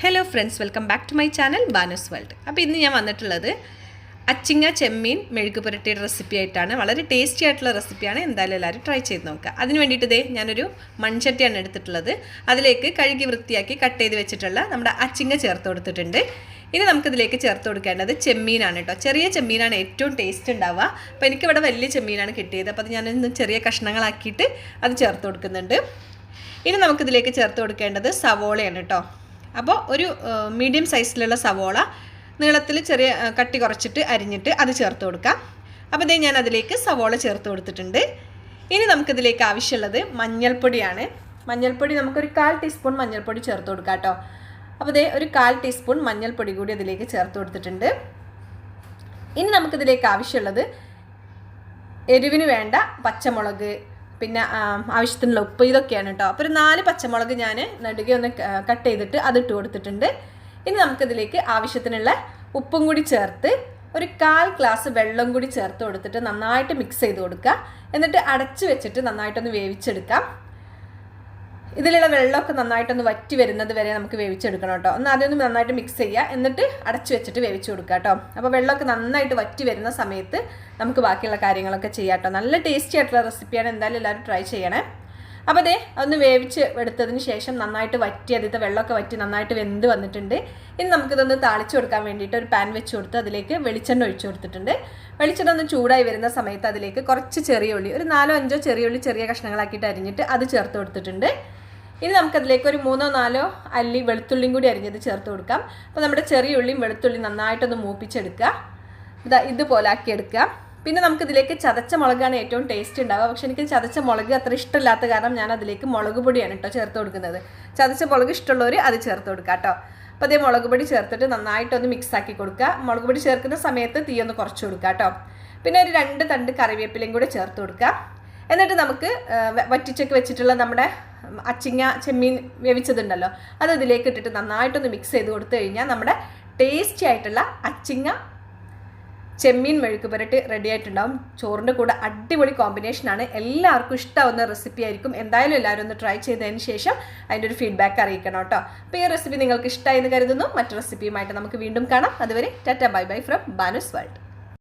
Hello friends welcome back to my channel Banu's world അപ്പോൾ ഇന്ന് ഞാൻ വന്നിട്ടുള്ളത് അച്ചിങ്ങ ചെമ്മീൻ മെഴുക്ക് പുരട്ടിയുടെ റെസിപ്പി ആയിട്ടാണ്. വളരെ ടേസ്റ്റി ആയിട്ടുള്ള റെസിപ്പിയാണ് എന്തായാലും എല്ലാവരും ട്രൈ ചെയ്ത് നോക്കുക. അതിന് വേണ്ടിയിട്ട് ഇതേ ഞാനൊരു മൺചട്ടിയാണ് എടുത്തിട്ടുള്ളത്. അതിലേക്ക് കഴുകി വൃത്തിയാക്കി കട്ട് ചെയ്ത് വെച്ചിട്ടുള്ള നമ്മുടെ അച്ചിങ്ങ ചേർത്ത് കൊടുത്തിട്ടുണ്ട്. ഇനി നമുക്കിതിലേക്ക് ചേർത്ത് കൊടുക്കേണ്ടത് ചെമ്മീനാണ് കേട്ടോ. ചെറിയ ചെമ്മീനാണ് ഏറ്റവും ടേസ്റ്റ് ഉണ്ടാവുക. അപ്പോൾ എനിക്കിവിടെ വലിയ ചെമ്മീനാണ് കിട്ടിയത്. അപ്പോൾ അത് ഞാനൊന്ന് ചെറിയ കഷ്ണങ്ങളാക്കിയിട്ട് അത് ചേർത്ത് കൊടുക്കുന്നുണ്ട്. ഇനി നമുക്കിതിലേക്ക് ചേർത്ത് കൊടുക്കേണ്ടത് സവോളയാണ് കേട്ടോ. അപ്പോൾ ഒരു മീഡിയം സൈസിലുള്ള സവോള നീളത്തിൽ ചെറിയ കട്ടി കുറച്ചിട്ട് അരിഞ്ഞിട്ട് അത് ചേർത്ത് കൊടുക്കാം. അപ്പോൾ ഇതേ ഞാൻ അതിലേക്ക് സവോള ചേർത്ത് കൊടുത്തിട്ടുണ്ട്. ഇനി നമുക്കിതിലേക്ക് ആവശ്യമുള്ളത് മഞ്ഞൾപ്പൊടിയാണ്. മഞ്ഞൾപ്പൊടി നമുക്കൊരു കാൽ ടീസ്പൂൺ മഞ്ഞൾപ്പൊടി ചേർത്ത് കൊടുക്കാം കേട്ടോ. അപ്പോൾ ഇതേ ഒരു കാൽ ടീസ്പൂൺ മഞ്ഞൾപ്പൊടി കൂടി അതിലേക്ക് ചേർത്ത് കൊടുത്തിട്ടുണ്ട്. ഇനി നമുക്കിതിലേക്ക് ആവശ്യമുള്ളത് എരിവിന് വേണ്ട പച്ചമുളക് പിന്നെ ആവശ്യത്തിനുള്ള ഉപ്പ് ഇതൊക്കെയാണ് കേട്ടോ അപ്പോൾ ഒരു നാല് പച്ചമുളക് ഞാൻ നടുകെ ഒന്ന് കട്ട് ചെയ്തിട്ട് അത് ഇട്ട് കൊടുത്തിട്ടുണ്ട്. ഇനി നമുക്കിതിലേക്ക് ആവശ്യത്തിനുള്ള ഉപ്പും കൂടി ചേർത്ത് ഒരു കാൽ ഗ്ലാസ് വെള്ളം കൂടി ചേർത്ത് കൊടുത്തിട്ട് നന്നായിട്ട് മിക്സ് ചെയ്ത് കൊടുക്കുക. എന്നിട്ട് അടച്ചു വെച്ചിട്ട് നന്നായിട്ടൊന്ന് വേവിച്ചെടുക്കാം. ഇതിലുള്ള വെള്ളമൊക്കെ നന്നായിട്ടൊന്ന് വറ്റി വരുന്നത് വരെ നമുക്ക് വേവിച്ചെടുക്കണം കേട്ടോ. ഒന്ന് ആദ്യം ഒന്ന് നന്നായിട്ട് മിക്സ് ചെയ്യുക. എന്നിട്ട് അടച്ചു വെച്ചിട്ട് വേവിച്ച് കൊടുക്കുക കേട്ടോ. അപ്പോൾ വെള്ളമൊക്കെ നന്നായിട്ട് വറ്റി വരുന്ന സമയത്ത് നമുക്ക് ബാക്കിയുള്ള കാര്യങ്ങളൊക്കെ ചെയ്യാം കേട്ടോ. നല്ല ടേസ്റ്റി ആയിട്ടുള്ള റെസിപ്പിയാണ് എന്തായാലും എല്ലാവരും ട്രൈ ചെയ്യണേ. അപ്പോൾ അതെ ഒന്ന് വേവിച്ച് എടുത്തതിന് ശേഷം നന്നായിട്ട് വറ്റി അതിത്തെ വെള്ളമൊക്കെ വറ്റി നന്നായിട്ട് വെന്ത് വന്നിട്ടുണ്ട്. ഇനി നമുക്കിതൊന്ന് താളിച്ചു കൊടുക്കാൻ വേണ്ടിയിട്ട് ഒരു പാൻ വെച്ച് കൊടുത്ത് അതിലേക്ക് വെളിച്ചെണ്ണ ഒഴിച്ചു കൊടുത്തിട്ടുണ്ട്. വെളിച്ചെണ്ണ ഒന്ന് ചൂടായി വരുന്ന സമയത്ത് അതിലേക്ക് കുറച്ച് ചെറിയ ഉള്ളി ഒരു നാലോ അഞ്ചോ ചെറിയ ഉള്ളി ചെറിയ കഷ്ണങ്ങളാക്കിയിട്ട് അരിഞ്ഞിട്ട് അത് ചേർത്ത് കൊടുത്തിട്ടുണ്ട്. ഇനി നമുക്കതിലേക്ക് ഒരു മൂന്നോ നാലോ അല്ലി വെളുത്തുള്ളിയും കൂടി അരിഞ്ഞത് ചേർത്ത് കൊടുക്കാം. അപ്പോൾ നമ്മുടെ ചെറിയ ഉള്ളിയും വെളുത്തുള്ളിയും നന്നായിട്ടൊന്ന് മൂപ്പിച്ചെടുക്കുക. ഇതാ ഇതുപോലെ ആക്കിയെടുക്കുക. പിന്നെ നമുക്കിതിലേക്ക് ചതച്ച മുളകാണ് ഏറ്റവും ടേസ്റ്റ് ഉണ്ടാവുക. പക്ഷെ എനിക്ക് ചതച്ച മുളക് അത്ര ഇഷ്ടമില്ലാത്ത കാരണം ഞാൻ അതിലേക്ക് മുളക് പൊടിയാണ് കേട്ടോ ചേർത്ത് കൊടുക്കുന്നത്. ചതച്ച മുളക് ഇഷ്ടമുള്ളവർ അത് ചേർത്ത് കൊടുക്കുക കേട്ടോ അപ്പോൾ അതേ മുളക് പൊടി ചേർത്തിട്ട് നന്നായിട്ടൊന്ന് മിക്സ് ആക്കി കൊടുക്കുക. മുളക് പൊടി ചേർക്കുന്ന സമയത്ത് തീ ഒന്ന് കുറച്ച് കൊടുക്കുക കേട്ടോ പിന്നെ ഒരു രണ്ട് തണ്ട് കറിവേപ്പിലയും കൂടെ ചേർത്ത് കൊടുക്കുക. എന്നിട്ട് നമുക്ക് വറ്റിച്ചൊക്കെ വെച്ചിട്ടുള്ള നമ്മുടെ അച്ചിങ്ങ ചെമ്മീൻ വേവിച്ചതുണ്ടല്ലോ അത് ഇതിലേക്ക് ഇട്ടിട്ട് നന്നായിട്ടൊന്ന് മിക്സ് ചെയ്ത് കൊടുത്തു കഴിഞ്ഞാൽ നമ്മുടെ ടേസ്റ്റി ആയിട്ടുള്ള അച്ചിങ്ങ ചെമ്മീൻ മെഴുക്ക് പുരട്ടി റെഡി ആയിട്ടുണ്ടാവും. ചോറിന്റെ കൂടെ അടിപൊളി കോമ്പിനേഷനാണ് എല്ലാവർക്കും ഇഷ്ടമാവുന്ന റെസിപ്പി ആയിരിക്കും. എന്തായാലും എല്ലാവരും ഒന്ന് ട്രൈ ചെയ്തതിന് ശേഷം അതിന്റെ ഒരു ഫീഡ്ബാക്ക് അറിയിക്കണം കേട്ടോ. അപ്പോൾ ഈ റെസിപ്പി നിങ്ങൾക്ക് ഇഷ്ടമായി എന്ന് കരുതുന്നു. മറ്റു റെസിപ്പിയുമായിട്ട് നമുക്ക് വീണ്ടും കാണാം. അതുവരെ tata bye bye from Banu's world